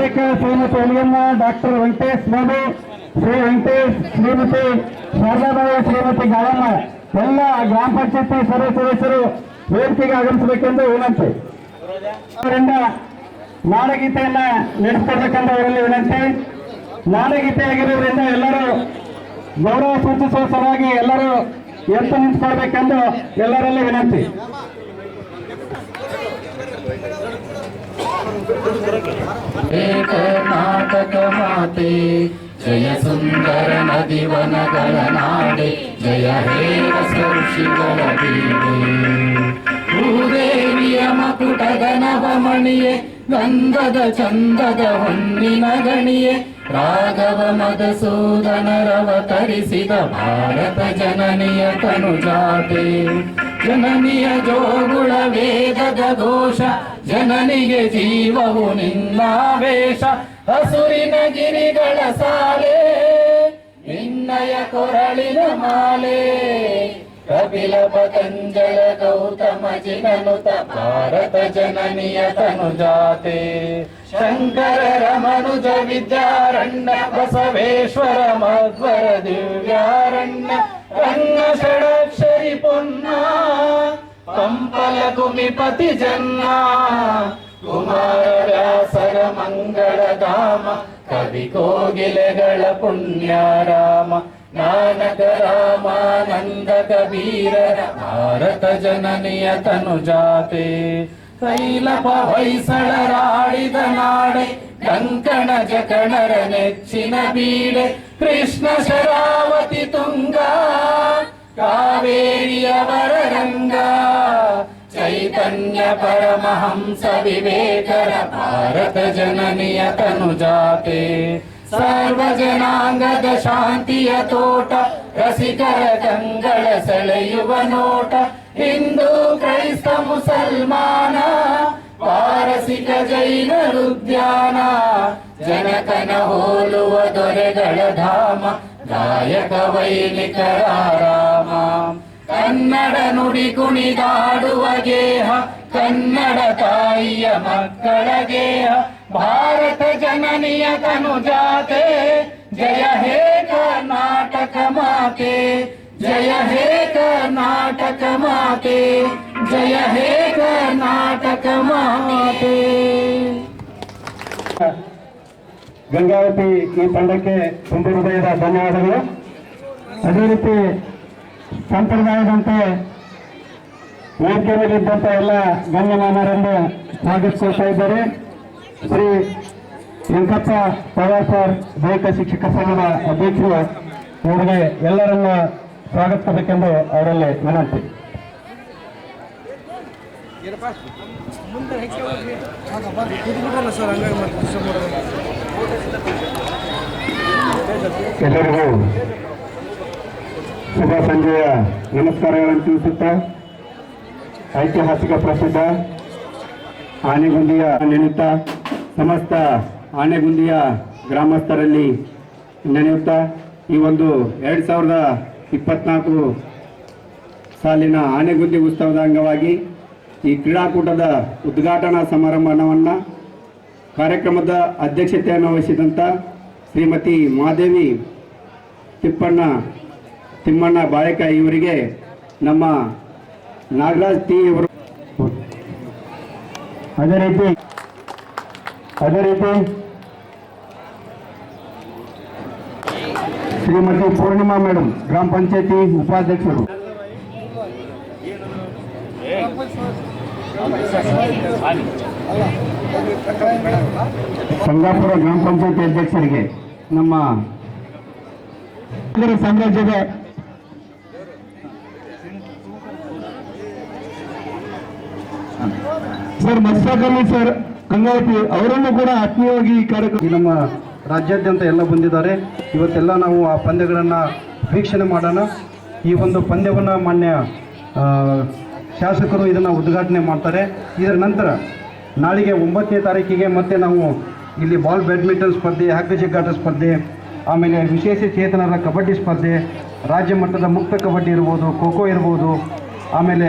Chandrashekhar Shrimati Eliyamma doctor Venkatesh Babu Shri Venkatesh Shrimati Sharadabai Shrimati Galamma ಎಲ್ಲ ಗ್ರಾಮ ಪಂಚಾಯತಿ ಸರ್ವ ಸದಸ್ಯರು ವೇದಿಕೆಗೆ ಆಗಮಿಸಬೇಕೆಂದು ವಿನಂತಿ. ಅವರಿಂದ ನಾಡಗೀತೆಯನ್ನ ನಡೆಸಿಕೊಡ್ಬೇಕೆಂದು ಅವರಲ್ಲಿ ವಿನಂತಿ. ನಾಡಗೀತೆ ಆಗಿರೋದ್ರಿಂದ ಎಲ್ಲರೂ ಗೌರವ ಸೂಚಿಸುವ ಸಲುವಾಗಿ ಎಲ್ಲರೂ ಎತ್ತು ನಿಂತ್ಕೊಳ್ಬೇಕೆಂದು ಎಲ್ಲರಲ್ಲಿ ವಿನಂತಿ. ಜಯ ಸುಂದರ ನದಿವನಗಳ ನಾಡೆ, ಜಯ ಹೇ ಋಷಿಗಳ ಬೀಡೆ ಭೂದೇವಿಯ ಮಕುಟದ ನವಮಣಿಯೇ ಗಂಧದ ಚಂದದ ಹೊನ್ನಿನ ಗಣಿಯೇ, ರಾಘವ ಮಧುಸೂದನರವತರಿಸಿದ ಭಾರತ ಜನನಿಯ ತನುಜಾತೆ. ಜನನಿಯ ಜೋಗುಳ ವೇದದ ಘೋಷ ಜನನಿಗೆ ಜೀವವು ನಿನ್ನಾವೇಶ ಹಸುರಿನ ಗಿರಿಗಳ ಸಾಲೆ ನಿನ್ನಯ ಕೊರಳಿನ ಮಾಲೆ. ಕಪಿಲ ಪತಂಜಲ ಗೌತಮ ಜಿನನುತ ಭಾರತ ಜನನಿಯ ತನುಜಾತೆ. ಶಂಕರ ರಮನುಜ ವಿದ್ಯಾರಣ್ಯ, ಬಸವೇಶ್ವರ ಮಧ್ವರ ದಿವ್ಯಾರಣ್ಯ, ರಂಗ ಷಡಕ್ಷರಿ ಪೊನ್ನ ಪಂಪಲ ಕುಮಿಪತಿ ಜನ್ನ. ಕುಮಾರ ವ್ಯಾಸರ ಮಂಗಳ ಧಾಮ ಕವಿ ಕೋಗಿಲೆಗಳ ಪುಣ್ಯಾರಾಮ ನಾನಕ ರಾಮಾನಂದ ಕಬೀರ ಭಾರತ ಜನನಿಯ ತನುಜಾತೆ. ಕೈಲಪ ಹೊಯ್ಸಳರಾಡಿದ ನಾಡೆ, ಕಂಕಣ ಜಕಣರ ನೆಚ್ಚಿನ ಬೀಡೆ, ಕೃಷ್ಣ ಶರಾವತಿ ತುಂಗ, ಕಾವೇರಿಯವರ ರಂಗ. ಚೈತನ್ಯ ಪರಮಹಂಸ ವಿವೇಕರ ಭಾರತ ಜನನಿಯ ತನುಜಾತೆ ಸರ್ವ ಜನಾಂಗದ ಶಾಂತಿಯ ತೋಟ ರಸಿಕರ ಕಂಗಳ ಸೆಳೆಯುವ ನೋಟ ಹಿಂದೂ ಕ್ರೈಸ್ತ ಮುಸಲ್ಮಾನ ಪಾರಸಿಕ ಜೈನರುದ್ಯಾನ ಜನಕನ ಹೋಲುವ ದೊರೆಗಳ ಧಾಮ ಗಾಯಕ ವೈಲಿಕರ ರಾಮ ಕನ್ನಡ ನುಡಿ ಕುಣಿದಾಡುವ ಗೇಹ, ಕನ್ನಡ ತಾಯಿಯ ಮಕ್ಕಳ ಗೇಹ, ಭಾರತ ಜನನಿಯ ತನುಜಾತೆ. ಜಯ ಹೇ ಕರ್ನಾಟಕ ಮಾತೆ, ಜಯ ಹೇ ಕರ್ನಾಟಕ ಮಾತೆ, ಜಯ ಹೇ ಕರ್ನಾಟಕ ಮಾತೆ. ಗಂಗಾವತಿ ಈ ತಂಡಕ್ಕೆ ತುಂಬ ಹೃದಯದ ಧನ್ಯವಾದಗಳು. ಅದೇ ರೀತಿ ಸಂಪ್ರದಾಯದಂತೆ ವೇದಿಕೆ ಇದ್ದಂತ ಎಲ್ಲ ಗಣ್ಯಮಾನರನ್ನು ಸ್ವಾಗತಿಸ್ಕೊಳ್ತಾ ಇದ್ದಾರೆ ಶ್ರೀ ವೆಂಕಪ್ಪ ಪವಾರ್ ಸರ್ ದೈಹಿಕ ಶಿಕ್ಷಕ ಸಂಘದ ಅಧ್ಯಕ್ಷರು ಇವರಿಗೆ ಎಲ್ಲರನ್ನ ಸ್ವಾಗತಿಸಬೇಕೆಂದು ಅವರಲ್ಲಿ ವಿನಂತಿ. ಎಲ್ಲರಿಗೂ ಶುಭ ಸಂಜೆಯ ನಮಸ್ಕಾರಗಳನ್ನು ತಿಳಿಸುತ್ತಾ ಐತಿಹಾಸಿಕ ಪ್ರಸಿದ್ಧ ಆನೆಗುಂದಿಯ ನೆನೆಯುತ್ತಾ, ಸಮಸ್ತ ಆನೆಗುಂದಿಯ ಗ್ರಾಮಸ್ಥರಲ್ಲಿ ನೆನೆಯುತ್ತಾ, ಈ ಒಂದು ಎರಡು ಸಾವಿರದ ಇಪ್ಪತ್ನಾಲ್ಕು ಸಾಲಿನ ಆನೆಗುಂದಿ ಉತ್ಸವದ ಅಂಗವಾಗಿ ಈ ಕ್ರೀಡಾಕೂಟದ ಉದ್ಘಾಟನಾ ಸಮಾರಂಭವನ್ನು ಕಾರ್ಯಕ್ರಮದ ಅಧ್ಯಕ್ಷತೆಯನ್ನು ವಹಿಸಿದಂಥ ಶ್ರೀಮತಿ ಮಾದೇವಿ ತಿಪ್ಪಣ್ಣ, ತಿಮ್ಮಣ್ಣ ಬಾಯಕ ಇವರಿಗೆ ನಮ್ಮ ನಾಗರಾಜ್ ಟಿ ಅವರು. ಅದೇ ರೀತಿ ಅದೇ ರೀತಿ ಶ್ರೀಮತಿ ಪೂರ್ಣಿಮಾ ಮೇಡಮ್ ಗ್ರಾಮ ಪಂಚಾಯತಿ ಉಪಾಧ್ಯಕ್ಷರು. ಸಂಗಾಪುರ ಗ್ರಾಮ ಪಂಚಾಯತಿ ಅಧ್ಯಕ್ಷರಿಗೆ ನಮ್ಮ ಸಾಮ್ರಾಜ್ಯದ ಸರ್ ಮಸ್ತಾಕಲ್ಲಿ ಸರ್, ಗಂಗಾವತಿ ಅವರನ್ನು ಕೂಡ ಆತ್ಮೀಯವಾಗಿ ಈ ಕಾರ್ಯಕ್ರಮ ನಮ್ಮ ರಾಜ್ಯಾದ್ಯಂತ ಎಲ್ಲ ಬಂದಿದ್ದಾರೆ. ಇವತ್ತೆಲ್ಲ ನಾವು ಆ ಪಂದ್ಯಗಳನ್ನು ವೀಕ್ಷಣೆ ಮಾಡೋಣ. ಈ ಒಂದು ಪಂದ್ಯವನ್ನು ಮಾನ್ಯ ಶಾಸಕರು ಇದನ್ನು ಉದ್ಘಾಟನೆ ಮಾಡ್ತಾರೆ. ಇದರ ನಂತರ ನಾಳೆಗೆ ಒಂಬತ್ತನೇ ತಾರೀಕಿಗೆ ಮತ್ತೆ ನಾವು ಇಲ್ಲಿ ಬಾಲ್ ಬ್ಯಾಡ್ಮಿಂಟನ್ ಸ್ಪರ್ಧೆ ಹಗ್ಗ ಜಗ್ಗಾಟ ಸ್ಪರ್ಧೆ, ಆಮೇಲೆ ವಿಶೇಷ ಚೇತನರ ಕಬಡ್ಡಿ ಸ್ಪರ್ಧೆ, ರಾಜ್ಯ ಮಟ್ಟದ ಮುಕ್ತ ಕಬಡ್ಡಿ ಇರ್ಬೋದು, ಖೋ ಖೋ ಇರ್ಬೋದು, ಆಮೇಲೆ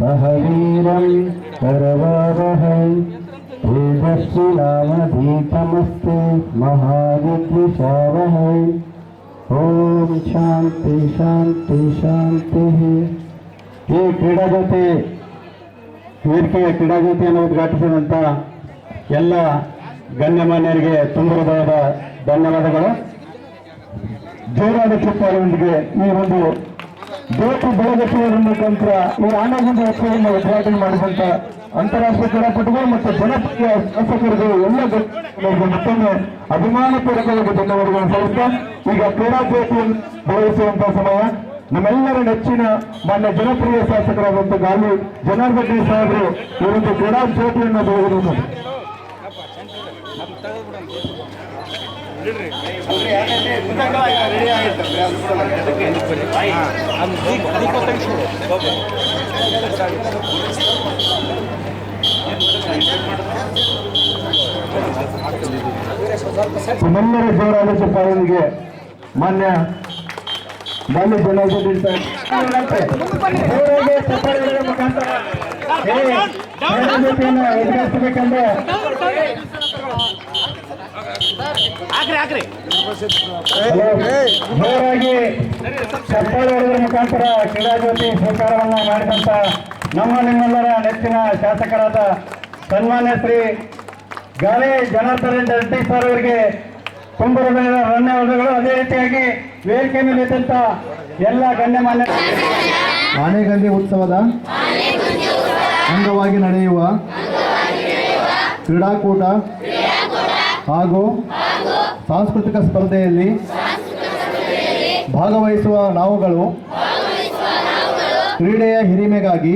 सह वीरं करवावहै तेजस्विनामधीतमस्तु महाविद्विषावहै ॐ शान्ति शान्ति शान्तिः ಈ ಕ್ರೀಡಾಜ್ಯೋತಿ ವೇದಿಕೆಯ ಕ್ರೀಡಾಜ್ಯೋತಿಯನ್ನು ಉದ್ಘಾಟಿಸಿದಂಥ ಎಲ್ಲ ಗಣ್ಯಮಾನ್ಯರಿಗೆ ತುಂಬ ಹೃದಯದ ಧನ್ಯವಾದಗಳು ಜೋರಾದ ಚಪ್ಪಾಳೆಯೊಂದಿಗೆ ಈ ಒಂದು ಜ್ಯೋತಿ ಬೆಳಗಟ್ಟುವುದರ ಮುಖಾಂತರ ಇವರು ಆನಂದ ಉತ್ಸವವನ್ನು ಉದ್ಘಾಟನೆ ಮಾಡಿದಂತ ಅಂತಾರಾಷ್ಟ್ರೀಯ ಕ್ರೀಡಾಪಟುಗಳು ಮತ್ತು ಜನಪ್ರಿಯ ಶಾಸಕರಿಗೆ ಎಲ್ಲ ಮತ್ತೊಮ್ಮೆ ಅಭಿಮಾನಪೂರ್ವಕವಾಗಿ ಧನ್ಯವಾದಗಳನ್ನು ಸಲ್ಲಿಸ್ತಾ, ಈಗ ಕ್ರೀಡಾ ಜ್ಯೋತಿಯನ್ನು ಭಾವಿಸುವಂತಹ ಸಮಯ. ನಮ್ಮೆಲ್ಲರ ನೆಚ್ಚಿನ ಮಾನ್ಯ ಜನಪ್ರಿಯ ಶಾಸಕರಾದಂತಹ ಗಾಲಿ ಜನಾರ್ದನ್ ಸಾಹೇಬರು ಒಂದು ಕ್ರೀಡಾ ಜ್ಯೋತಿಯನ್ನು ಬೆಳಗುವುದು ನಮ್ಮೆಲ್ಲರ ಜೋರಾದ ಚಪ್ಪಾಳೆಗೆ ಮಾನ್ಯ ಮಾನ್ಯ ಜೋರಾಗಿ ಚಪ್ಪಾಳೆಗಳ ಮುಖಾಂತರ ಏ, ಕ್ರೀಡಾ ಉದ್ಘಾಟಿಸಬೇಕಂದ್ರೆ ಹಲೋ. ಜೋರಾಗಿ ಚಪ್ಪಾಳೆ ಹೊಡೆದ್ರ ಮುಖಾಂತರ ಕ್ರೀಡಾ ಜ್ಯೋತಿ ಸ್ವೀಕಾರವನ್ನು ಮಾಡಿದಂತ ನಮ್ಮ ನಿಮ್ಮೆಲ್ಲರ ನೆಚ್ಚಿನ ಶಾಸಕರಾದ ಸನ್ಮಾನ್ಯ ಶ್ರೀ ಗಾಳಿ ಜನಾರ್ದನ್ ರೆಡ್ಡಿ ಸರ್ ಅವರಿಗೆ ತುಂಬ ಹೃದಯದ ಧನ್ಯವಾದಗಳು ಅದೇ ರೀತಿಯಾಗಿ ವೇದಿಕೆ ಮೇಲೆ ಎಲ್ಲ ಗಣ್ಯಮಾನ್ಯ ಆನೆಗಂದಿ ಉತ್ಸವದ ಅಂಗವಾಗಿ ನಡೆಯುವ ಕ್ರೀಡಾಕೂಟ ಹಾಗೂ ಸಾಂಸ್ಕೃತಿಕ ಸ್ಪರ್ಧೆಯಲ್ಲಿ ಭಾಗವಹಿಸುವ ನಾವುಗಳು ಕ್ರೀಡೆಯ ಹಿರಿಮೆಗಾಗಿ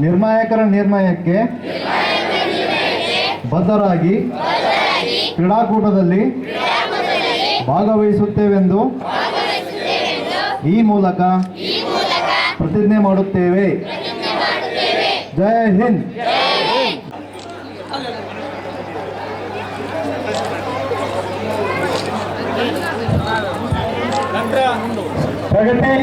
ನಿರ್ಮಾಯಕರ ನಿರ್ಣಯಕ್ಕೆ ಬದ್ಧರಾಗಿ ಕ್ರೀಡಾಕೂಟದಲ್ಲಿ ಭಾಗವಹಿಸುತ್ತೇವೆಂದು ಈ ಮೂಲಕ ಪ್ರತಿಜ್ಞೆ ಮಾಡುತ್ತೇವೆ. ಜೈ ಹಿಂದ್. ಪ್ರಗತಿ.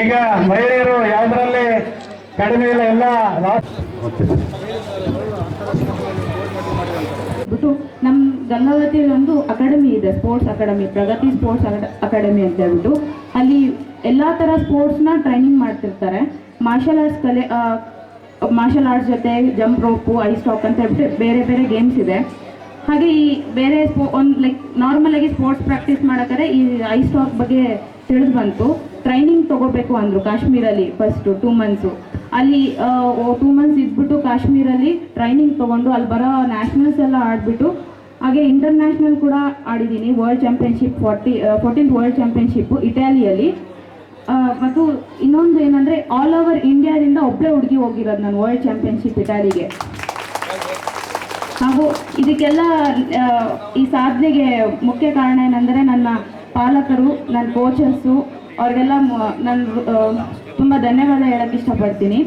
ಈಗ ಮಹಿಳೆಯರು ಯಾವುದರಲ್ಲಿ ಕಡಿಮೆ ಇಲ್ಲ ಎಲ್ಲ ಬಿಟ್ಟು ನಮ್ಮ ಗಂಗಾವತಿಯಲ್ಲಿ ಒಂದು ಅಕಾಡೆಮಿ ಇದೆ sports academy, Pragati sports academy ಅಂತ ಹೇಳ್ಬಿಟ್ಟು. ಅಲ್ಲಿ ಎಲ್ಲ ಥರ ಸ್ಪೋರ್ಟ್ಸ್ನ ಟ್ರೈನಿಂಗ್ ಮಾಡ್ತಿರ್ತಾರೆ. ಮಾರ್ಷಲ್ ಆರ್ಟ್ಸ್ ಕಲೆ ಮಾರ್ಷಲ್ ಆರ್ಟ್ಸ್ ಜೊತೆ ಜಂಪ್ ರೋಪು ಐ ಸ್ಟಾಕ್ ಅಂತ ಹೇಳ್ಬಿಟ್ಟು ಬೇರೆ ಬೇರೆ ಗೇಮ್ಸ್ ಇದೆ. ಹಾಗೆ ಈ ಬೇರೆ ಸ್ಪೋ ಒಂದು ಲೈಕ್ ನಾರ್ಮಲ್ ಆಗಿ ಸ್ಪೋರ್ಟ್ಸ್ ಪ್ರಾಕ್ಟೀಸ್ ಮಾಡೋಕ್ಕಾದ್ರೆ ಈ ಐ ಸ್ಟಾಕ್ ಬಗ್ಗೆ ತಿಳಿದು ಬಂತು. ಟ್ರೈನಿಂಗ್ ತೊಗೋಬೇಕು ಅಂದರು ಕಾಶ್ಮೀರಲ್ಲಿ ಫಸ್ಟು ಟೂ ಮಂತ್ಸು ಅಲ್ಲಿ ಟೂ ಮಂತ್ಸ್ ಇದ್ಬಿಟ್ಟು ಕಾಶ್ಮೀರಲ್ಲಿ ಟ್ರೈನಿಂಗ್ ತೊಗೊಂಡು ಅಲ್ಲಿ ಬರೋ ನ್ಯಾಷನಲ್ಸ್ ಎಲ್ಲ ಆಡಿಬಿಟ್ಟು, ಹಾಗೆ ಇಂಟರ್ನ್ಯಾಷನಲ್ ಕೂಡ ಆಡಿದ್ದೀನಿ. World championship forty fourteen world championship ಇಟಾಲಿಯಲ್ಲಿ ಮತ್ತು ಇನ್ನೊಂದು ಏನಂದರೆ ಆಲ್ ಓವರ್ ಇಂಡಿಯಾದಿಂದ ಒಬ್ಬಳೇ ಹುಡುಗಿ ಹೋಗಿರೋದು ನಾನು ವರ್ಲ್ಡ್ ಚಾಂಪಿಯನ್ಶಿಪ್ ಇಟಾಲಿಗೆ ಹಾಗೂ ಇದಕ್ಕೆಲ್ಲ ಈ ಸಾಧನೆಗೆ ಮುಖ್ಯ ಕಾರಣ ಏನಂದರೆ ನನ್ನ ಪಾಲಕರು, ನನ್ನ ಕೋಚಸ್ಸು ಅವ್ರಿಗೆಲ್ಲ ನಾನು ತುಂಬ ಧನ್ಯವಾದ ಹೇಳಕ್ಕೆ ಇಷ್ಟಪಡ್ತೀನಿ.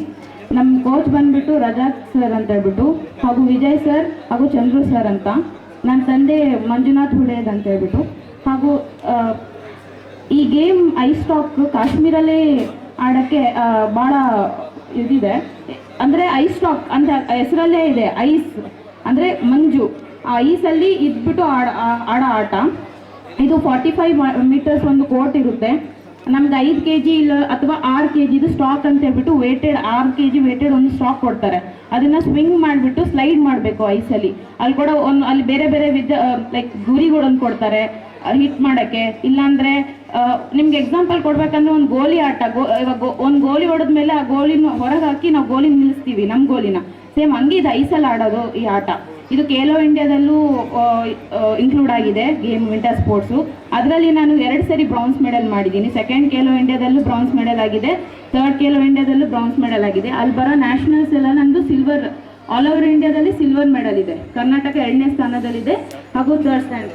ನಮ್ಮ ಕೋಚ್ ಬಂದ್ಬಿಟ್ಟು ರಜಾಕ್ ಸರ್ ಅಂತ ಹೇಳ್ಬಿಟ್ಟು, ಹಾಗೂ ವಿಜಯ್ ಸರ್ ಹಾಗೂ ಚಂದ್ರು ಸರ್ ಅಂತ. ನನ್ನ ತಂದೆ ಮಂಜುನಾಥ್ ಹುಡೇದ್ ಅಂತ ಹೇಳ್ಬಿಟ್ಟು. ಹಾಗೂ ಈ ಗೇಮ್ ಐಸ್ ಸ್ಟಾಕ್ ಕಾಶ್ಮೀರಲ್ಲೇ ಆಡೋಕ್ಕೆ ಭಾಳ ಇದಿದೆ. ಅಂದರೆ ಐಸ್ ಸ್ಟಾಕ್ ಅಂತ ಹೆಸರಲ್ಲೇ ಇದೆ ಐಸ್ ಅಂದರೆ ಮಂಜು. ಆ ಐಸಲ್ಲಿ ಇದ್ಬಿಟ್ಟು ಆಡ ಆಡೋ ಆಟ. ಇದು ಫಾರ್ಟಿ ಫೈವ್ ಮೀಟರ್ಸ್ ಒಂದು ಕೋರ್ಟ್ ಇರುತ್ತೆ. ನಮ್ಗೆ ಐದು ಕೆ ಜಿ ಇಲ್ಲ, ಅಥವಾ ಆರು ಕೆ ಜಿದು ಸ್ಟಾಕ್ ಅಂತ ಹೇಳ್ಬಿಟ್ಟು ವೇಟೆಡ್ ಆರು ಕೆ ಜಿ ವೇಟೆಡ್ ಒಂದು ಸ್ಟಾಕ್ ಕೊಡ್ತಾರೆ. ಅದನ್ನ ಸ್ವಿಂಗ್ ಮಾಡಿಬಿಟ್ಟು ಸ್ಲೈಡ್ ಮಾಡಬೇಕು ಐಸಲ್ಲಿ ಅಲ್ಲಿ. ಕೂಡ ಒಂದು, ಅಲ್ಲಿ ಬೇರೆ ಬೇರೆ ವಿಧ ಲೈಕ್ ಗುರಿಗಳೊಂದು ಕೊಡ್ತಾರೆ. ಹಿಟ್ ಮಾಡೋಕ್ಕೆ. ಇಲ್ಲಾಂದರೆ ನಿಮ್ಗೆ ಎಕ್ಸಾಂಪಲ್ ಕೊಡ್ಬೇಕಂದ್ರೆ ಒಂದು ಗೋಲಿ ಆಟ, ಗೋ, ಇವಾಗ ಒಂದು ಗೋಲಿ ಹೊಡೆದ್ಮೇಲೆ ಆ ಗೋಲಿನ ಹೊರಗೆ ಹಾಕಿ ನಾವು ಗೋಲಿ ನಿಲ್ಲಿಸ್ತೀವಿ ನಮ್ಮ ಗೋಲಿನ. ಸೇಮ್ ಹಂಗೆ ಇದು ಐಸಲ್ಲಿ ಆಡೋದು ಈ ಆಟ. ಇದು ಖೇಲೋ ಇಂಡಿಯಾದಲ್ಲೂ ಇನ್ಕ್ಲೂಡ್ ಆಗಿದೆ ಗೇಮ್ ವಿಂಟರ್ ಸ್ಪೋರ್ಟ್ಸು ಅದರಲ್ಲಿ ನಾನು ಎರಡು ಸರಿ ಬ್ರಾನ್ಸ್ ಮೆಡಲ್ ಮಾಡಿದ್ದೀನಿ. ಸೆಕೆಂಡ್ ಖೇಲೋ ಇಂಡಿಯಾದಲ್ಲೂ ಬ್ರಾನ್ಸ್ ಮೆಡಲ್ ಆಗಿದೆ ಥರ್ಡ್ ಖೇಲೋ ಇಂಡಿಯಾದಲ್ಲೂ ಬ್ರಾನ್ಸ್ ಮೆಡಲ್ ಆಗಿದೆ. ಅಲ್ಲಿ ಬರೋ ನ್ಯಾಷನಲ್ಸ್ ಎಲ್ಲ ನಂದು ಸಿಲ್ವರ್ ಆಲ್ ಓವರ್ ಇಂಡಿಯಾದಲ್ಲಿ ಸಿಲ್ವರ್ ಮೆಡಲ್ ಇದೆ. ಕರ್ನಾಟಕ ಎರಡನೇ ಸ್ಥಾನದಲ್ಲಿದೆ, ಹಾಗೂ ಥರ್ಡ್ ಸ್ಟ್ಯಾಂಡ್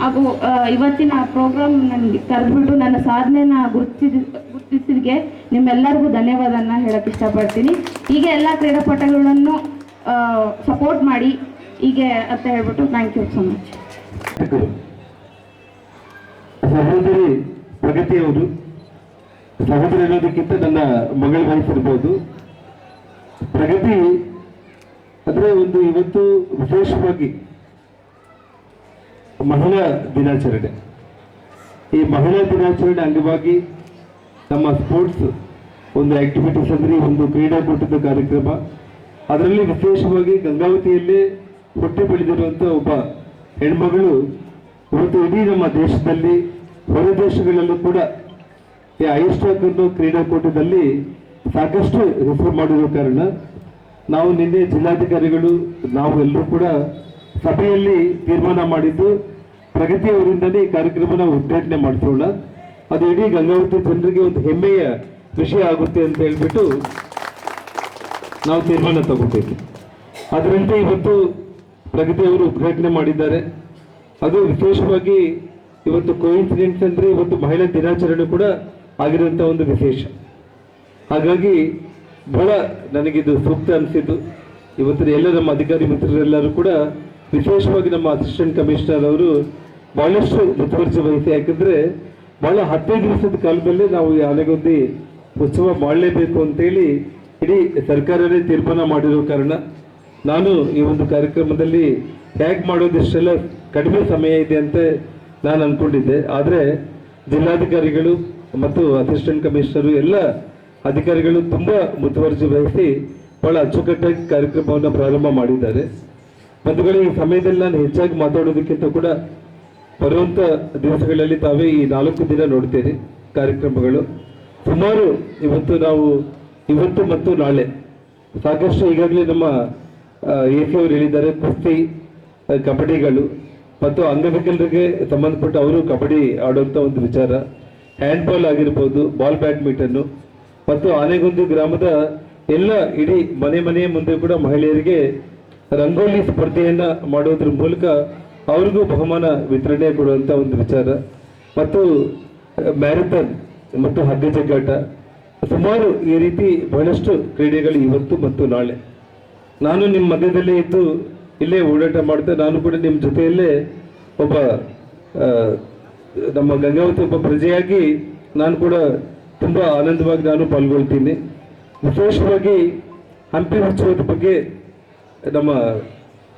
ಹಾಗೂ ಇವತ್ತಿನ ಪ್ರೋಗ್ರಾಮ್ ನನಗೆ ಕರೆದ್ಬಿಟ್ಟು ನನ್ನ ಸಾಧನೆನ ಗುರುತಿಸಿದ ಗುರುತಿಸಿದ್ಗೆ ನಿಮ್ಮೆಲ್ಲರಿಗೂ ಧನ್ಯವಾದನ ಹೇಳಕ್ಕೆ ಇಷ್ಟಪಡ್ತೀನಿ. ಹೀಗೆ ಎಲ್ಲ ಕ್ರೀಡಾಪಟುಗಳನ್ನು ಸಪೋರ್ಟ್ ಮಾಡಿ ಹೀಗೆ ಅಂತ ಹೇಳ್ಬಿಟ್ಟು ಥ್ಯಾಂಕ್ ಯು ಸೊ ಮಚ್ ಸಹೋದರಿ ಸಹೋದರಿ ಪ್ರಗತಿಯವರು ಸಹೋದರಿ ಅನ್ನೋದಕ್ಕಿಂತ ನನ್ನ ಮಗಳ ವಹಿಸಿರ್ಬೋದು ಪ್ರಗತಿ ಅಂದರೆ ಒಂದು ಇವತ್ತು ವಿಶೇಷವಾಗಿ ಮಹಿಳಾ ದಿನಾಚರಣೆ. ಈ ಮಹಿಳಾ ದಿನಾಚರಣೆ ಅಂಗವಾಗಿ ನಮ್ಮ ಸ್ಪೋರ್ಟ್ಸ್ ಒಂದು ಆಕ್ಟಿವಿಟೀಸ್ ಅಂದರೆ ಒಂದು ಕ್ರೀಡಾಕೂಟದ ಕಾರ್ಯಕ್ರಮ. ಅದರಲ್ಲಿ ವಿಶೇಷವಾಗಿ ಗಂಗಾವತಿಯಲ್ಲೇ ಹುಟ್ಟಿ ಬೆಳೆದಿರುವಂಥ ಒಬ್ಬ ಹೆಣ್ಮಗಳು ಇವತ್ತು ಇಡೀ ನಮ್ಮ ದೇಶದಲ್ಲಿ ಹೊರ ದೇಶಗಳಲ್ಲೂ ಕೂಡ ಈ ಅನ್ನೋ ಕ್ರೀಡಾಕೂಟದಲ್ಲಿ ಸಾಕಷ್ಟು ಹೆಸರು ಮಾಡಿರೋ ಕಾರಣ ನಾವು ನಿನ್ನೆ ಜಿಲ್ಲಾಧಿಕಾರಿಗಳು, ನಾವು ಎಲ್ಲರೂ ಕೂಡ ಸಭೆಯಲ್ಲಿ ತೀರ್ಮಾನ ಮಾಡಿದ್ದು ಪ್ರಗತಿ ಅವರಿಂದಲೇ ಈ ಕಾರ್ಯಕ್ರಮನ ಉದ್ಘಾಟನೆ ಮಾಡಿಸೋಣ. ಅದು ಇಡೀ ಗಂಗಾವತಿ ಜನರಿಗೆ ಒಂದು ಹೆಮ್ಮೆಯ ವಿಷಯ ಆಗುತ್ತೆ ಅಂತ ಹೇಳ್ಬಿಟ್ಟು ನಾವು ತೀರ್ಮಾನ ತಗೊಂಡಿದ್ವಿ. ಅದರಂತೆ ಇವತ್ತು ಪ್ರಗತಿ ಅವರು ಉದ್ಘಾಟನೆ ಮಾಡಿದ್ದಾರೆ. ಅದು ವಿಶೇಷವಾಗಿ ಇವತ್ತು ಕೋಇನ್ಸಿಡೆಂಟ್ಸ್ ಅಂದರೆ ಇವತ್ತು ಮಹಿಳಾ ದಿನಾಚರಣೆ ಕೂಡ ಆಗಿರುವಂಥ ಒಂದು ವಿಶೇಷ. ಹಾಗಾಗಿ ಬಹಳ ನನಗಿದು ಸೂಕ್ತ ಅನಿಸಿದ್ದು. ಇವತ್ತಿನ ಎಲ್ಲ ನಮ್ಮ ಅಧಿಕಾರಿ ಮಿತ್ರರೆಲ್ಲರೂ ಕೂಡ ವಿಶೇಷವಾಗಿ ನಮ್ಮ ಅಸಿಸ್ಟೆಂಟ್ ಕಮಿಷನರ್ ಅವರು ಬಹಳಷ್ಟು ಮುತುವರ್ಜಿ ವಹಿಸಿ, ಯಾಕಂದ್ರೆ ಭಾಳ ಹದಿನೈದು ದಿವಸದ ಕಾಲದಲ್ಲಿ ನಾವು ಈ ಆನೆಗೊಂದಿ ಉತ್ಸವ ಮಾಡಲೇಬೇಕು ಅಂತೇಳಿ ಇಡೀ ಸರ್ಕಾರವೇ ತೀರ್ಮಾನ ಮಾಡಿರೋ ಕಾರಣ ನಾನು ಈ ಒಂದು ಕಾರ್ಯಕ್ರಮದಲ್ಲಿ ಟ್ಯಾಗ್ ಮಾಡೋದಿಷ್ಟೆಲ್ಲ ಕಡಿಮೆ ಸಮಯ ಇದೆ ಅಂತ ನಾನು ಅಂದ್ಕೊಂಡಿದ್ದೆ ಆದರೆ ಜಿಲ್ಲಾಧಿಕಾರಿಗಳು ಮತ್ತು ಅಸಿಸ್ಟೆಂಟ್ ಕಮಿಷನರು ಎಲ್ಲ ಅಧಿಕಾರಿಗಳು ತುಂಬ ಮುತುವರ್ಜಿ ವಹಿಸಿ ಬಹಳ ಅಚ್ಚುಕಟ್ಟಾಗಿ ಕಾರ್ಯಕ್ರಮವನ್ನು ಪ್ರಾರಂಭ ಮಾಡಿದ್ದಾರೆ. ಬಂಧುಗಳು, ಈ ಸಮಯದಲ್ಲಿ ನಾನು ಹೆಚ್ಚಾಗಿ ಮಾತಾಡೋದಕ್ಕಿಂತ ಕೂಡ ಬರುವಂತ ದಿವಸಗಳಲ್ಲಿ ತಾವೇ ಈ ನಾಲ್ಕು ದಿನ ನೋಡ್ತೀರಿ ಕಾರ್ಯಕ್ರಮಗಳು. ಸುಮಾರು ಇವತ್ತು ನಾವು ಇವತ್ತು ಮತ್ತು ನಾಳೆ. ಸಾಕಷ್ಟು ಈಗಾಗಲೇ ನಮ್ಮ ಎ ಸಿ ಅವರು ಹೇಳಿದ್ದಾರೆ, ಕುಸ್ತಿ ಕಬಡ್ಡಿಗಳು ಮತ್ತು ಅಂಗವಿಕಲರಿಗೆ ಸಂಬಂಧಪಟ್ಟ ಅವರು ಕಬಡ್ಡಿ ಆಡುವಂಥ ಒಂದು ವಿಚಾರ. ಹ್ಯಾಂಡ್ಬಾಲ್ ಆಗಿರ್ಬೋದು, ಬಾಲ್ ಬ್ಯಾಡ್ಮಿಂಟನ್ನು ಮತ್ತು ಆನೆಗೊಂದು ಗ್ರಾಮದ ಎಲ್ಲ ಇಡೀ ಮನೆ ಮನೆಯ ಮುಂದೆ ಕೂಡ ಮಹಿಳೆಯರಿಗೆ ರಂಗೋಲಿ ಸ್ಪರ್ಧೆಯನ್ನು ಮಾಡೋದ್ರ ಮೂಲಕ ಅವ್ರಿಗೂ ಬಹುಮಾನ ವಿತರಣೆ ಕೊಡುವಂತ ಒಂದು ವಿಚಾರ. ಮತ್ತು ಮ್ಯಾರಥಾನ್ ಮತ್ತು ಹಗ್ಗ ಜಗ್ಗಾಟ. ಸುಮಾರು ಈ ರೀತಿ ಬಹಳಷ್ಟು ಕ್ರೀಡೆಗಳು ಇವತ್ತು ಮತ್ತು ನಾಳೆ. ನಾನು ನಿಮ್ಮ ಮಧ್ಯದಲ್ಲೇ ಇದ್ದು ಇಲ್ಲೇ ಓಡಾಟ ಮಾಡ್ತಾ ನಾನು ಕೂಡ ನಿಮ್ಮ ಜೊತೆಯಲ್ಲೇ ಒಬ್ಬ ನಮ್ಮ ಗಂಗಾವತಿ ಒಬ್ಬ ಪ್ರಜೆಯಾಗಿ ನಾನು ಕೂಡ ತುಂಬ ಆನಂದವಾಗಿ ನಾನು ಪಾಲ್ಗೊಳ್ತೀನಿ. ವಿಶೇಷವಾಗಿ ಹಂಪಿ ಉತ್ಸವದ ಬಗ್ಗೆ ನಮ್ಮ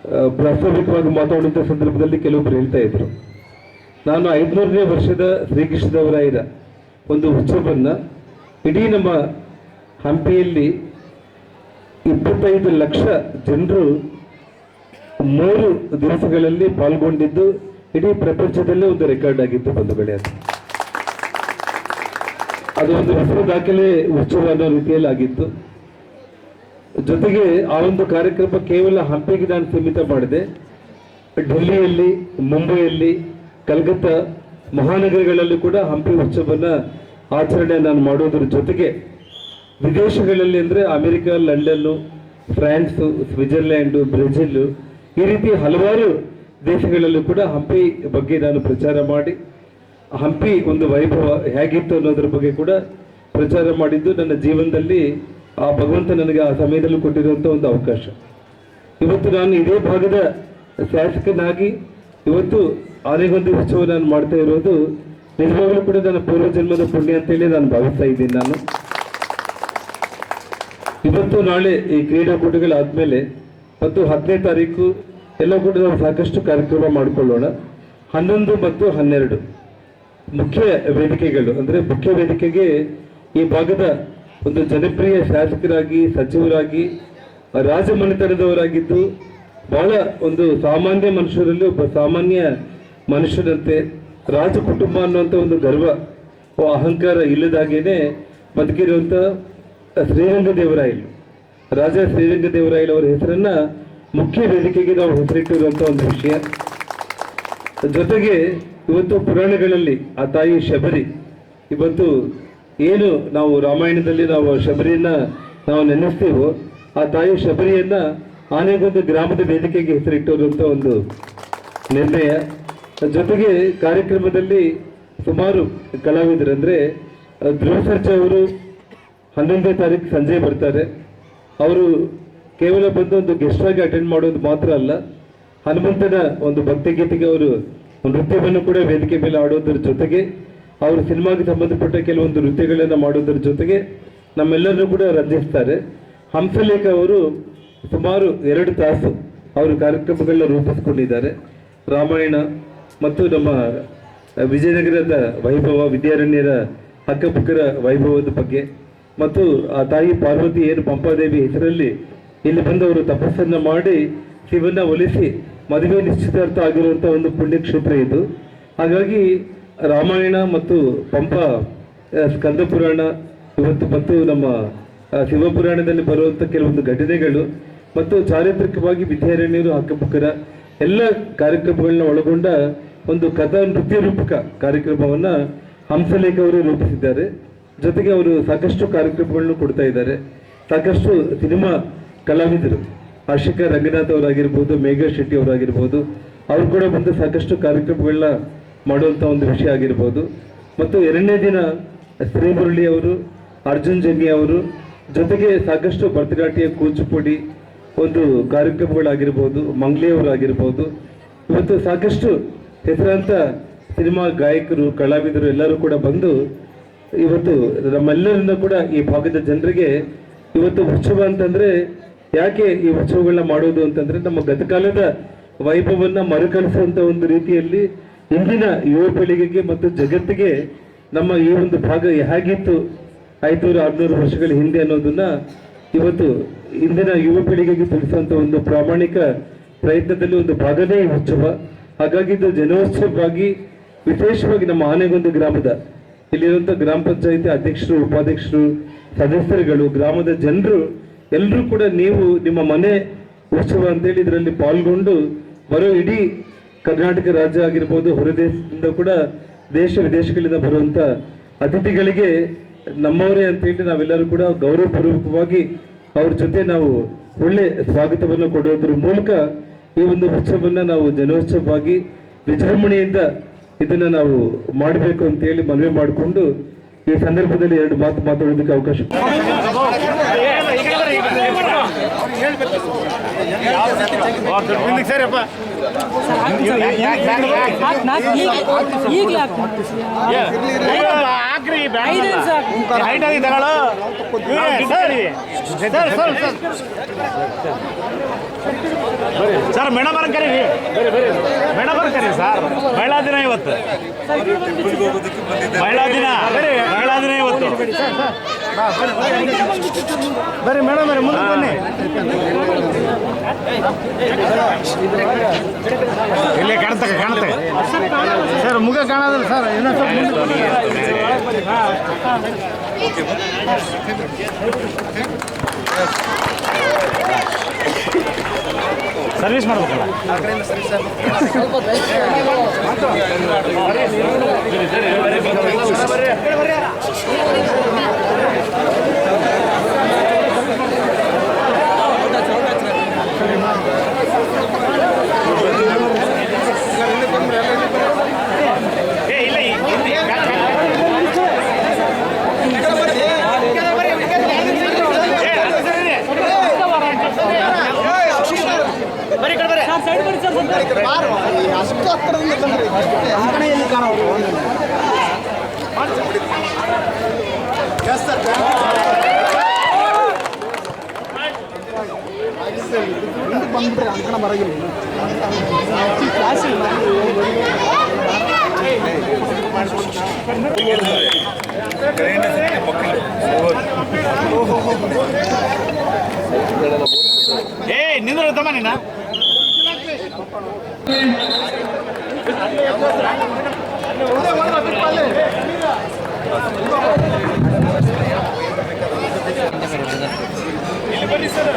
ಪ್ರಾಸ್ತಾವಿಕವಾಗಿ ಮಾತಾಡುವಂಥ ಸಂದರ್ಭದಲ್ಲಿ ಕೆಲವೊಬ್ಬರು ಹೇಳ್ತಾ ಇದ್ರು. ನಾನು ಐದುನೂರನೇ ವರ್ಷದ ಶ್ರೀಕೃಷ್ಣದೇವರಾಯರ ಒಂದು ಉತ್ಸವವನ್ನು ಇಡೀ ನಮ್ಮ ಹಂಪಿಯಲ್ಲಿ ಇಪ್ಪತ್ತೈದು ಲಕ್ಷ ಜನರು ಮೂರು ದಿವಸಗಳಲ್ಲಿ ಪಾಲ್ಗೊಂಡಿದ್ದು ಇಡೀ ಪ್ರಪಂಚದಲ್ಲೇ ಒಂದು ರೆಕಾರ್ಡ್ ಆಗಿತ್ತು ಬಂಧುಗಳೇ ಅದು. ಅದು ಒಂದು ಹೆಸರು ದಾಖಲೆ ಉತ್ಸವ ಅನ್ನೋ ರೀತಿಯಲ್ಲಿ ಆಗಿತ್ತು. ಜೊತೆಗೆ ಆ ಒಂದು ಕಾರ್ಯಕ್ರಮ ಕೇವಲ ಹಂಪಿಗೆ ನಾನು ಸೀಮಿತ ಮಾಡಿದೆ. ಡೆಲ್ಲಿಯಲ್ಲಿ ಮುಂಬೈಯಲ್ಲಿ, ಕಲ್ಕತ್ತಾ ಮಹಾನಗರಗಳಲ್ಲಿ ಕೂಡ ಹಂಪಿ ಉತ್ಸವನ ಆಚರಣೆ ನಾನು ಮಾಡೋದ್ರ ಜೊತೆಗೆ ವಿದೇಶಗಳಲ್ಲಿ ಅಂದರೆ America, London, France, Switzerland, Brazil ಈ ರೀತಿ ಹಲವಾರು ದೇಶಗಳಲ್ಲೂ ಕೂಡ ಹಂಪಿ ಬಗ್ಗೆ ನಾನು ಪ್ರಚಾರ ಮಾಡಿ, ಹಂಪಿ ಒಂದು ವೈಭವ ಹೇಗಿತ್ತು ಅನ್ನೋದ್ರ ಬಗ್ಗೆ ಕೂಡ ಪ್ರಚಾರ ಮಾಡಿದ್ದು ನನ್ನ ಜೀವನದಲ್ಲಿ ಆ ಭಗವಂತ ನನಗೆ ಆ ಸಮಯದಲ್ಲಿ ಕೊಟ್ಟಿರುವಂಥ ಒಂದು ಅವಕಾಶ. ಇವತ್ತು ನಾನು ಇದೇ ಭಾಗದ ಶಾಸಕನಾಗಿ ಇವತ್ತು ಆನೆಗೊಂದು ಉತ್ಸವ ನಾನು ಮಾಡ್ತಾ ಇರೋದು ನಿಜವಾಗ್ಲೂ ಕೂಡ ನನ್ನ ಪೂರ್ವ ಜನ್ಮದ ಪುಣ್ಯ ಅಂತೇಳಿ ನಾನು ಭಾವಿಸ್ತಾ ಇದ್ದೀನಿ ನಾನು. ಇವತ್ತು ನಾಳೆ ಈ ಕ್ರೀಡಾಕೂಟಗಳಾದ್ಮೇಲೆ ಮತ್ತು ಹತ್ತನೇ ತಾರೀಕು ಎಲ್ಲ ಕೂಡ ನಾವು ಸಾಕಷ್ಟು ಕಾರ್ಯಕ್ರಮ ಮಾಡಿಕೊಳ್ಳೋಣ. ಹನ್ನೊಂದು ಮತ್ತು ಹನ್ನೆರಡು ಮುಖ್ಯ ವೇದಿಕೆಗಳು, ಅಂದ್ರೆ ಮುಖ್ಯ ವೇದಿಕೆಗೆ ಈ ಭಾಗದ ಒಂದು ಜನಪ್ರಿಯ ಶಾಸಕರಾಗಿ, ಸಚಿವರಾಗಿ, ರಾಜಮನೆತನದವರಾಗಿದ್ದು ಬಹಳ ಒಂದು ಸಾಮಾನ್ಯ ಮನುಷ್ಯರಲ್ಲಿ ಒಬ್ಬ ಸಾಮಾನ್ಯ ಮನುಷ್ಯರಂತೆ ರಾಜ ಕುಟುಂಬ ಅನ್ನುವಂಥ ಒಂದು ಗರ್ವ ಅಹಂಕಾರ ಇಲ್ಲದಾಗೇನೆ ಬದುಕಿರುವಂಥ ಶ್ರೀರಂಗ ದೇವರಾಯಲು. ರಾಜ ಶ್ರೀರಂಗ ದೇವರಾಯಲು ಅವರ ಹೆಸರನ್ನು ಮುಖ್ಯ ವೇದಿಕೆಗೆ ನಾವು ಹೆಸರಿಟ್ಟಿರುವಂಥ ಒಂದು ವಿಷಯ. ಜೊತೆಗೆ ಇವತ್ತು ಪುರಾಣಗಳಲ್ಲಿ ಆ ತಾಯಿ ಶಬರಿ, ಇವತ್ತು ಏನು ನಾವು ರಾಮಾಯಣದಲ್ಲಿ ನಾವು ಶಬರಿಯನ್ನ ನಾವು ನೆನೆಸ್ತೀವೋ, ಆ ತಾಯಿ ಶಬರಿಯನ್ನ ಆನೆಗೊಂದು ಗ್ರಾಮದ ವೇದಿಕೆಗೆ ಹೆಸರಿಟ್ಟಿರುವಂಥ ಒಂದು ನಿರ್ಣಯ. ಜೊತೆಗೆ ಕಾರ್ಯಕ್ರಮದಲ್ಲಿ ಸುಮಾರು ಕಲಾವಿದರಂದರೆ ಧ್ರುವ ಸರ್ಜಾ ಅವರು ಹನ್ನೊಂದನೇ ತಾರೀಕು ಸಂಜೆ ಬರ್ತಾರೆ. ಅವರು ಕೇವಲ ಬಂದು ಒಂದು ಗೆಸ್ಟ್ ಆಗಿ ಅಟೆಂಡ್ ಮಾಡೋದು ಮಾತ್ರ ಅಲ್ಲ, ಹನುಮಂತನ ಒಂದು ಭಕ್ತಿಗೀತೆಗೆ ಅವರು ನೃತ್ಯವನ್ನು ಕೂಡ ವೇದಿಕೆ ಮೇಲೆ ಆಡೋದ್ರ ಜೊತೆಗೆ ಅವರು ಸಿನಿಮಾಗೆ ಸಂಬಂಧಪಟ್ಟ ಕೆಲವೊಂದು ನೃತ್ಯಗಳನ್ನು ಮಾಡೋದ್ರ ಜೊತೆಗೆ ನಮ್ಮೆಲ್ಲರನ್ನೂ ಕೂಡ ರಂಜಿಸ್ತಾರೆ ಹಂಸಲೇಖ ಅವರು ಸುಮಾರು ಎರಡು ತಾಸು ಅವರು ಕಾರ್ಯಕ್ರಮಗಳನ್ನ ರೂಪಿಸ್ಕೊಂಡಿದ್ದಾರೆ. ರಾಮಾಯಣ ಮತ್ತು ನಮ್ಮ ವಿಜಯನಗರದ ವೈಭವ, ವಿದ್ಯಾರಣ್ಯರ ಅಕ್ಕಪಕ್ಕರ ವೈಭವದ ಬಗ್ಗೆ ಮತ್ತು ಆ ತಾಯಿ ಪಾರ್ವತಿ ಏನು ಪಂಪಾದೇವಿ ಹೆಸರಲ್ಲಿ ಇಲ್ಲಿ ಬಂದು ಅವರು ತಪಸ್ಸನ್ನ ಮಾಡಿ ಶಿವನ್ನ ಒಲಿಸಿ ಮದುವೆ ನಿಶ್ಚಿತಾರ್ಥ ಆಗಿರುವಂಥ ಒಂದು ಪುಣ್ಯಕ್ಷೇತ್ರ ಇದು. ಹಾಗಾಗಿ ರಾಮಾಯಣ ಮತ್ತು ಪಂಪ ಸ್ಕಂದ ಪುರಾಣ ಇವತ್ತು ಮತ್ತು ನಮ್ಮ ಶಿವಪುರಾಣದಲ್ಲಿ ಬರುವಂಥ ಕೆಲವೊಂದು ಘಟನೆಗಳು ಮತ್ತು ಚಾರಿತ್ರಿಕವಾಗಿ ವಿದ್ಯಾರಣ್ಯರು ಅಕ್ಕಪಕ್ಕರ ಎಲ್ಲ ಕಾರ್ಯಕ್ರಮಗಳನ್ನ ಒಳಗೊಂಡ ಒಂದು ಕಥಾ ನೃತ್ಯ ರೂಪಕ ಕಾರ್ಯಕ್ರಮವನ್ನ ಹಂಸಲೇಖ ಅವರು ರೂಪಿಸಿದ್ದಾರೆ. ಜೊತೆಗೆ ಅವರು ಸಾಕಷ್ಟು ಕಾರ್ಯಕ್ರಮಗಳನ್ನು ಕೊಡ್ತಾ ಇದ್ದಾರೆ. ಸಾಕಷ್ಟು ಸಿನಿಮಾ ಕಲಾವಿದರು. ಹರ್ಷಿಕಾ ರಂಗನಾಥ್ ಅವರಾಗಿರ್ಬೋದು, ಮೇಘಾ ಶೆಟ್ಟಿ ಅವರಾಗಿರ್ಬೋದು, ಅವರು ಕೂಡ ಬಂದು ಸಾಕಷ್ಟು ಕಾರ್ಯಕ್ರಮಗಳನ್ನ ಮಾಡುವಂಥ ಒಂದು ವಿಷಯ ಆಗಿರ್ಬೋದು. ಮತ್ತು ಎರಡನೇ ದಿನ ಶ್ರೀಮುರಳಿ ಅವರು, ಅರ್ಜುನ್ ಜನ್ನಿ ಅವರು, ಜೊತೆಗೆ ಸಾಕಷ್ಟು ಭರತನಾಟ್ಯ, ಕೂಚುಪುಡಿ ಒಂದು ಕಾರ್ಯಕ್ರಮಗಳಾಗಿರ್ಬೋದು ಮಂಗ್ಲಿಯವರಾಗಿರ್ಬೋದು ಇವತ್ತು ಸಾಕಷ್ಟು ಹೆಸರಾಂತ ಸಿನಿಮಾ ಗಾಯಕರು, ಕಲಾವಿದರು ಎಲ್ಲರೂ ಕೂಡ ಬಂದು ಇವತ್ತು ನಮ್ಮೆಲ್ಲರಿಂದ ಕೂಡ ಈ ಭಾಗದ ಜನರಿಗೆ ಇವತ್ತು ಉತ್ಸವ ಅಂತಂದರೆ ಯಾಕೆ ಈ ಉತ್ಸವಗಳನ್ನ ಮಾಡೋದು ಅಂತಂದರೆ ನಮ್ಮ ಗತಕಾಲದ ವೈಭವವನ್ನು ಮರುಕಳಿಸುವಂಥ ಒಂದು ರೀತಿಯಲ್ಲಿ ಇಂದಿನ ಯುವ ಪೀಳಿಗೆಗೆ ಮತ್ತು ಜಗತ್ತಿಗೆ ನಮ್ಮ ಈ ಒಂದು ಭಾಗ ಹೇಗಿತ್ತು? ಐದುನೂರು, ಆರ್ನೂರು ವರ್ಷಗಳ ಹಿಂದೆ ಅನ್ನೋದನ್ನ ಇವತ್ತು ಇಂದಿನ ಯುವ ಪೀಳಿಗೆಗೆ ತಿಳಿಸುವಂತ ಒಂದು ಪ್ರಾಮಾಣಿಕ ಪ್ರಯತ್ನದಲ್ಲಿ ಒಂದು ಭಾಗನೇ ಉತ್ಸವ. ಹಾಗಾಗಿ ಇದು ಜನೋತ್ಸವವಾಗಿ ವಿಶೇಷವಾಗಿ ನಮ್ಮ ಆನೆಗೊಂದು ಗ್ರಾಮದ. ಇಲ್ಲಿರುವಂಥ ಗ್ರಾಮ ಪಂಚಾಯತಿ ಅಧ್ಯಕ್ಷರು, ಉಪಾಧ್ಯಕ್ಷರು, ಸದಸ್ಯರುಗಳು, ಗ್ರಾಮದ ಜನರು, ಎಲ್ಲರೂ ಕೂಡ ನೀವು ನಿಮ್ಮ ಮನೆ ಉತ್ಸವ ಅಂತೇಳಿ ಇದರಲ್ಲಿ ಪಾಲ್ಗೊಂಡು ಬರೋ ಇಡೀ ಕರ್ನಾಟಕ ರಾಜ್ಯ ಆಗಿರ್ಬೋದು ಹೊರದೇಶದಿಂದ ಕೂಡ ದೇಶ ವಿದೇಶಗಳಿಂದ ಬರುವಂತ ಅತಿಥಿಗಳಿಗೆ ನಮ್ಮವರೇ ಅಂತೇಳಿ ನಾವೆಲ್ಲರೂ ಕೂಡ ಗೌರವಪೂರ್ವಕವಾಗಿ ಅವ್ರ ಜೊತೆ ನಾವು ಒಳ್ಳೆ ಸ್ವಾಗತವನ್ನು ಕೊಡೋದ್ರ ಮೂಲಕ ಈ ಒಂದು ಉತ್ಸವವನ್ನು ನಾವು ಜನೋತ್ಸವವಾಗಿ ವಿಜೃಂಭಣೆಯಿಂದ ಇದನ್ನು ನಾವು ಮಾಡಬೇಕು ಅಂತೇಳಿ ಮನವಿ ಮಾಡಿಕೊಂಡು ಈ ಸಂದರ್ಭದಲ್ಲಿ ಎರಡು ಮಾತು ಮಾತಾಡೋದಕ್ಕೆ ಅವಕಾಶ ಸರ್ ಸರ್ ಮೇಡಮ್ ಅವ್ರನ್ನ ಕರೀರಿ. ಮೇಡಮ್ ಅವ್ರನ್ನ ಕರೀರಿ ಸರ್. ಮಹಿಳಾ ದಿನ ಇವತ್ತು. ಮಹಿಳಾ ದಿನ. ಮಹಿಳಾ ದಿನ ಇವತ್ತು. ಬರ್ರಿ ಮೇಡಮ್ ಬರ್ರಿ ಮುಂದೆ ಬನ್ನಿ. ಇಲ್ಲೇ ಕಾಣುತ್ತೆ ಕಾಣುತ್ತೆ ಸರ್ ಮುಗ ಕಾಣೋದಿಲ್ಲ ಸರ್. ಇನ್ನೊಂದು ಸ್ವಲ್ಪ ಮುಂದೆ ಸರ್ವಿಸ್ ಮಾಡ್ಬೇಕಲ್ಲ ಕಣ ಕ್ಲಾಸ್ ಏ ನಿಂದ್ರ ತಮ್ಮ ನೀನ? ಇಲ್ಲಿ ಬನ್ನಿ ಸರ್